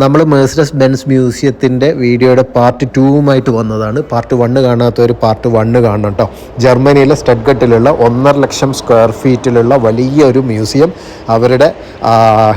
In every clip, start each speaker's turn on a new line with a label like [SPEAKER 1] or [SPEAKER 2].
[SPEAKER 1] നമ്മൾ Mercedes Benz മ്യൂസിയത്തിന്റെ വീഡിയോയുടെ part ടൂവുമായിട്ട് വന്നതാണ്. പാർട്ട് വണ്ണ് കാണാത്തവർ പാർട്ട് വണ്ണ് കാണണം കേട്ടോ ജർമ്മനിയിലെ സ്റ്റഡ്ഗട്ടിലുള്ള ഒന്നര ലക്ഷം സ്ക്വയർ ഫീറ്റിലുള്ള വലിയൊരു മ്യൂസിയം അവരുടെ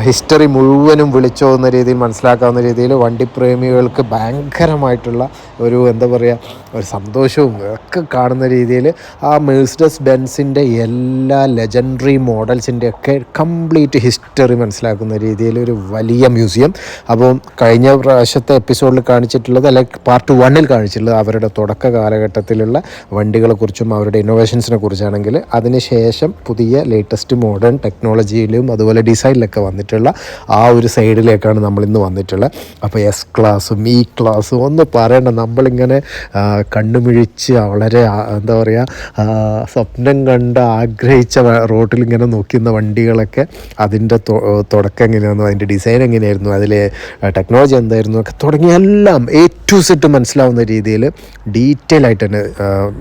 [SPEAKER 1] ഹിസ്റ്ററി മുഴുവനും വിളിച്ചോന്ന രീതിയിൽ മനസ്സിലാക്കാവുന്ന രീതിയിൽ വണ്ടി പ്രേമികൾക്ക് ഭയങ്കരമായിട്ടുള്ള ഒരു എന്താ പറയുക ഒരു സന്തോഷവും ഒക്കെ കാണുന്ന രീതിയിൽ ആ മേഴ്സിഡസ് ബെൻസിന്റെ എല്ലാ ലെജൻഡറി മോഡൽസിന്റെ ഒക്കെ കംപ്ലീറ്റ് ഹിസ്റ്ററി മനസ്സിലാക്കുന്ന രീതിയിൽ ഒരു വലിയ മ്യൂസിയം അപ്പോൾ കഴിഞ്ഞ പ്രാവശ്യത്തെ എപ്പിസോഡിൽ കാണിച്ചിട്ടുള്ളത് അല്ലെങ്കിൽ പാർട്ട് വണ്ണിൽ കാണിച്ചിട്ടുള്ളത് അവരുടെ തുടക്ക കാലഘട്ടത്തിലുള്ള വണ്ടികളെക്കുറിച്ചും അവരുടെ ഇന്നോവേഷൻസിനെ കുറിച്ചാണെങ്കിൽ അതിനുശേഷം പുതിയ ലേറ്റസ്റ്റ് മോഡേൺ ടെക്നോളജിയിലും അതുപോലെ ഡിസൈനിലൊക്കെ വന്നിട്ടുള്ള ആ ഒരു സൈഡിലേക്കാണ് നമ്മൾ ഇന്ന് വന്നിട്ടുള്ളത്. അപ്പോൾ എസ് ക്ലാസ്സും ഇ ക്ലാസ്സും ഒന്ന് പറയണ്ട. നമ്മളിങ്ങനെ കണ്ണുമിഴിച്ച് വളരെ എന്താ പറയുക സ്വപ്നം കണ്ട് ആഗ്രഹിച്ച റോട്ടിൽ ഇങ്ങനെ നോക്കുന്ന വണ്ടികളൊക്കെ അതിന്റെ തുടക്കം എങ്ങനെയായിരുന്നു? അതിന്റെ ഡിസൈൻ എങ്ങനെയായിരുന്നു? അതിലെ ടെക്നോളജി എന്തായിരുന്നു ഒക്കെ തുടങ്ങിയ എല്ലാം എ ടു സെറ്റ് മനസ്സിലാവുന്ന രീതിയിൽ ഡീറ്റെയിൽ ആയിട്ട് തന്നെ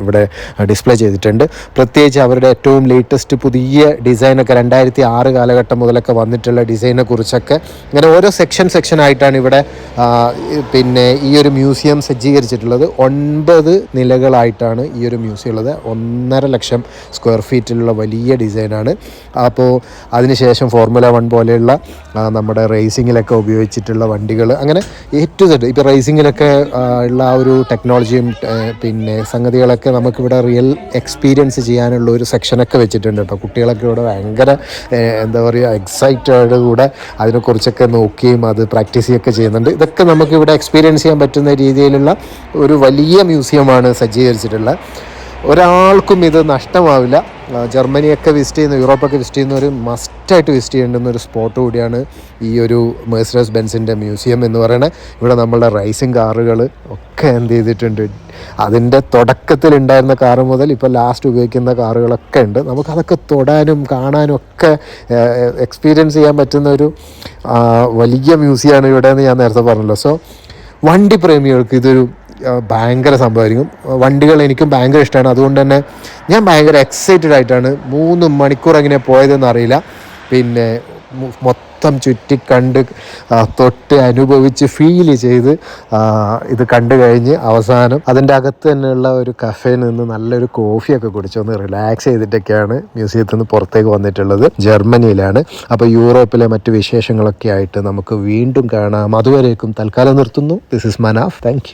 [SPEAKER 1] ഇവിടെ ഡിസ്പ്ലേ ചെയ്തിട്ടുണ്ട്. പ്രത്യേകിച്ച് അവരുടെ ഏറ്റവും ലേറ്റസ്റ്റ് പുതിയ ഡിസൈനൊക്കെ രണ്ടായിരത്തി ആറ് കാലഘട്ടം മുതലൊക്കെ വന്നിട്ടുള്ള ഡിസൈനെ കുറിച്ചൊക്കെ ഇങ്ങനെ ഓരോ സെക്ഷൻ സെക്ഷൻ ആയിട്ടാണ് ഇവിടെ പിന്നെ ഈ ഒരു മ്യൂസിയം സജ്ജീകരിച്ചിട്ടുള്ളത്. ഒൻപത് നിലകളായിട്ടാണ് ഈ ഒരു മ്യൂസിയം ഉള്ളത്. ഒന്നര ലക്ഷം സ്ക്വയർ ഫീറ്റിലുള്ള വലിയ ഡിസൈനാണ് അപ്പോൾ അതിനുശേഷം ഫോർമുല വൺ പോലെയുള്ള നമ്മുടെ റേസിങ്ങിലൊക്കെ ഉപയോഗിച്ചിട്ടുള്ള വണ്ടികൾ അങ്ങനെ എ ടു സെഡ് ഇപ്പോൾ റേസിങ്ങിലൊക്കെ ഉള്ള ആ ഒരു ടെക്നോളജിയും പിന്നെ സംഗതികളൊക്കെ നമുക്കിവിടെ റിയൽ എക്സ്പീരിയൻസ് ചെയ്യാനുള്ള ഒരു സെക്ഷനൊക്കെ വെച്ചിട്ടുണ്ട് കേട്ടോ കുട്ടികളൊക്കെ ഇവിടെ ഭയങ്കര എന്താ പറയുക എക്സൈറ്റഡ് കൂടെ അതിനെക്കുറിച്ചൊക്കെ നോക്കിയും അത് പ്രാക്ടീസ് ചെയ്യുകയൊക്കെ ചെയ്യുന്നുണ്ട്. ഇതൊക്കെ നമുക്കിവിടെ എക്സ്പീരിയൻസ് ചെയ്യാൻ പറ്റുന്ന രീതിയിലുള്ള ഒരു വലിയ മ്യൂസിയമാണ് സജ്ജീകരിച്ചിട്ടുള്ളത്. ഒരാൾക്കും ഇത് നഷ്ടമാവില്ല. ജർമ്മനിയൊക്കെ വിസിറ്റ് ചെയ്യുന്ന യൂറോപ്പൊക്കെ വിസിറ്റ് ചെയ്യുന്ന ചെയ്യുന്നവർ മസ്റ്റായിട്ട് വിസിറ്റ് ചെയ്യേണ്ടുന്ന ഒരു സ്പോട്ട് കൂടിയാണ് ഈ ഒരു മേഴ്സറസ് ബെൻസിന്റെ മ്യൂസിയം എന്ന് പറയുന്നത്. ഇവിടെ നമ്മളുടെ റൈസിങ് കാറുകൾ ഒക്കെ എന്ത് ചെയ്തിട്ടുണ്ട്. അതിന്റെ തുടക്കത്തിൽ ഉണ്ടായിരുന്ന കാറ് മുതൽ ഇപ്പോൾ ലാസ്റ്റ് ഉപയോഗിക്കുന്ന കാറുകളൊക്കെ ഉണ്ട്. നമുക്കതൊക്കെ തൊടാനും കാണാനും ഒക്കെ എക്സ്പീരിയൻസ് ചെയ്യാൻ പറ്റുന്ന ഒരു വലിയ മ്യൂസിയമാണ് ഇവിടെ എന്ന് ഞാൻ നേരത്തെ പറഞ്ഞല്ലോ. സോ വണ്ടി പ്രേമികൾക്ക് ഇതൊരു ഭയങ്കര സംഭവമായിരിക്കും. വണ്ടികൾ എനിക്കും ഭയങ്കര ഇഷ്ടമാണ്. അതുകൊണ്ട് തന്നെ ഞാൻ ഭയങ്കര എക്സൈറ്റഡ് ആയിട്ടാണ് മൂന്ന് മണിക്കൂർ എങ്ങനെ പോയതെന്ന് അറിയില്ല. പിന്നെ മൊത്തം ചുറ്റി കണ്ട് തൊട്ട് അനുഭവിച്ച് ഫീൽ ചെയ്ത് ഇത് കണ്ടു കഴിഞ്ഞ് അവസാനം അതിന്റെ അകത്ത് തന്നെയുള്ള ഒരു കഫേയിൽ നിന്ന് നല്ലൊരു കോഫിയൊക്കെ കുടിച്ചൊന്ന് റിലാക്സ് ചെയ്തിട്ടൊക്കെയാണ് മ്യൂസിയത്തിൽ നിന്ന് പുറത്തേക്ക് വന്നിട്ടുള്ളത്. ജർമ്മനിയിലാണ്. അപ്പോൾ യൂറോപ്പിലെ മറ്റ് വിശേഷങ്ങളൊക്കെ ആയിട്ട് നമുക്ക് വീണ്ടും കാണാം. അതുവരേക്കും തൽക്കാലം നിർത്തുന്നു. This is Manaf thank